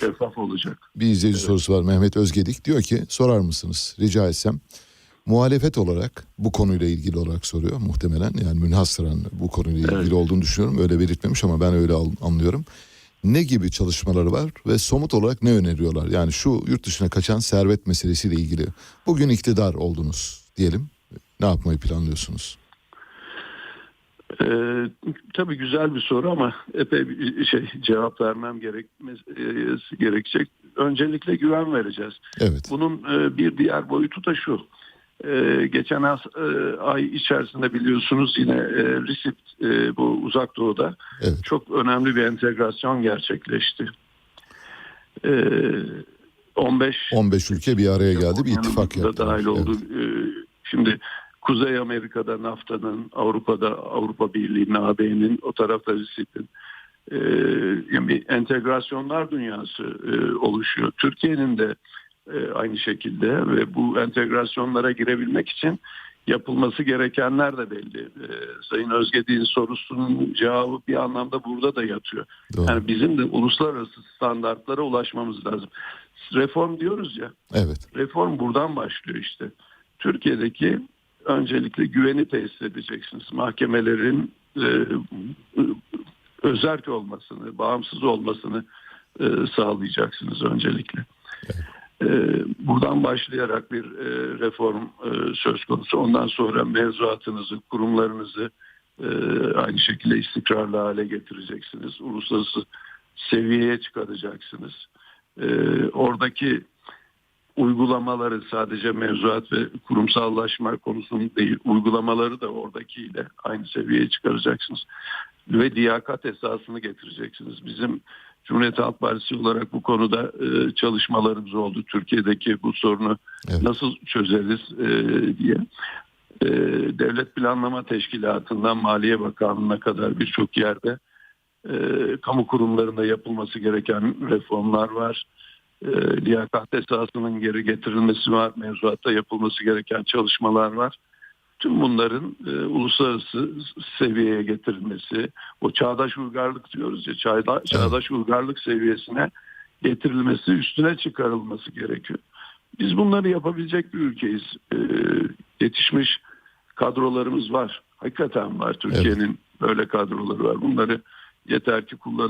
şeffaf olacak. Bir izleyici sorusu var Mehmet Özgedik. Diyor ki sorar mısınız rica etsem. Muhalefet olarak bu konuyla ilgili olarak soruyor muhtemelen. Yani münhasıran bu konuyla ilgili Evet. olduğunu düşünüyorum. Öyle belirtmemiş ama ben öyle anlıyorum. Ne gibi çalışmaları var ve somut olarak ne öneriyorlar? Yani şu yurt dışına kaçan servet meselesiyle ilgili. Bugün iktidar oldunuz diyelim. Ne yapmayı planlıyorsunuz? Ee, tabii güzel bir soru ama epey bir şey cevap vermem gerekmez, e, gerekecek. Öncelikle güven vereceğiz. Evet. Bunun e, bir diğer boyutu da şu. E, geçen as, e, ay içerisinde biliyorsunuz yine e, RISIP e, bu uzak doğuda Evet. çok önemli bir entegrasyon gerçekleşti. E, 15 15 ülke bir araya geldi. Bir ittifak da yaptılar. dahil oldu. Evet. Ee, Şimdi Kuzey Amerika'da NAFTA'nın, Avrupa'da Avrupa Birliği'nin, AB'nin, o tarafta RISIP'in e, yani entegrasyonlar dünyası e, oluşuyor. Türkiye'nin de e, aynı şekilde ve bu entegrasyonlara girebilmek için yapılması gerekenler de belli. E, Sayın Özgedi'nin sorusunun cevabı bir anlamda burada da yatıyor. Doğru. Yani bizim de uluslararası standartlara ulaşmamız lazım. Reform diyoruz ya. Evet. Reform buradan başlıyor işte. Türkiye'deki öncelikle güveni tesis edeceksiniz. Mahkemelerin e, özerk olmasını, bağımsız olmasını e, sağlayacaksınız öncelikle. E, buradan başlayarak bir e, reform e, söz konusu. Ondan sonra mevzuatınızı, kurumlarınızı e, aynı şekilde istikrarlı hale getireceksiniz. Uluslararası seviyeye çıkaracaksınız. E, oradaki uygulamaları sadece mevzuat ve kurumsallaşma konusunu değil uygulamaları da oradakiyle aynı seviyeye çıkaracaksınız. Ve liyakat esasını getireceksiniz. Bizim Cumhuriyet Halk Partisi olarak bu konuda e, çalışmalarımız oldu. Türkiye'deki bu sorunu Evet. nasıl çözeriz e, diye. E, Devlet Planlama Teşkilatı'ndan Maliye Bakanlığı'na kadar birçok yerde e, kamu kurumlarında yapılması gereken reformlar var e, liyakat esasının geri getirilmesi var, mevzuatta yapılması gereken çalışmalar var. Tüm bunların e, uluslararası seviyeye getirilmesi, o çağdaş uygarlık diyoruz ya, çağda, çağdaş uygarlık seviyesine getirilmesi, üstüne çıkarılması gerekiyor. Biz bunları yapabilecek bir ülkeyiz. E, yetişmiş kadrolarımız var. Hakikaten var. Türkiye'nin böyle kadroları var. Bunları yeter ki kullan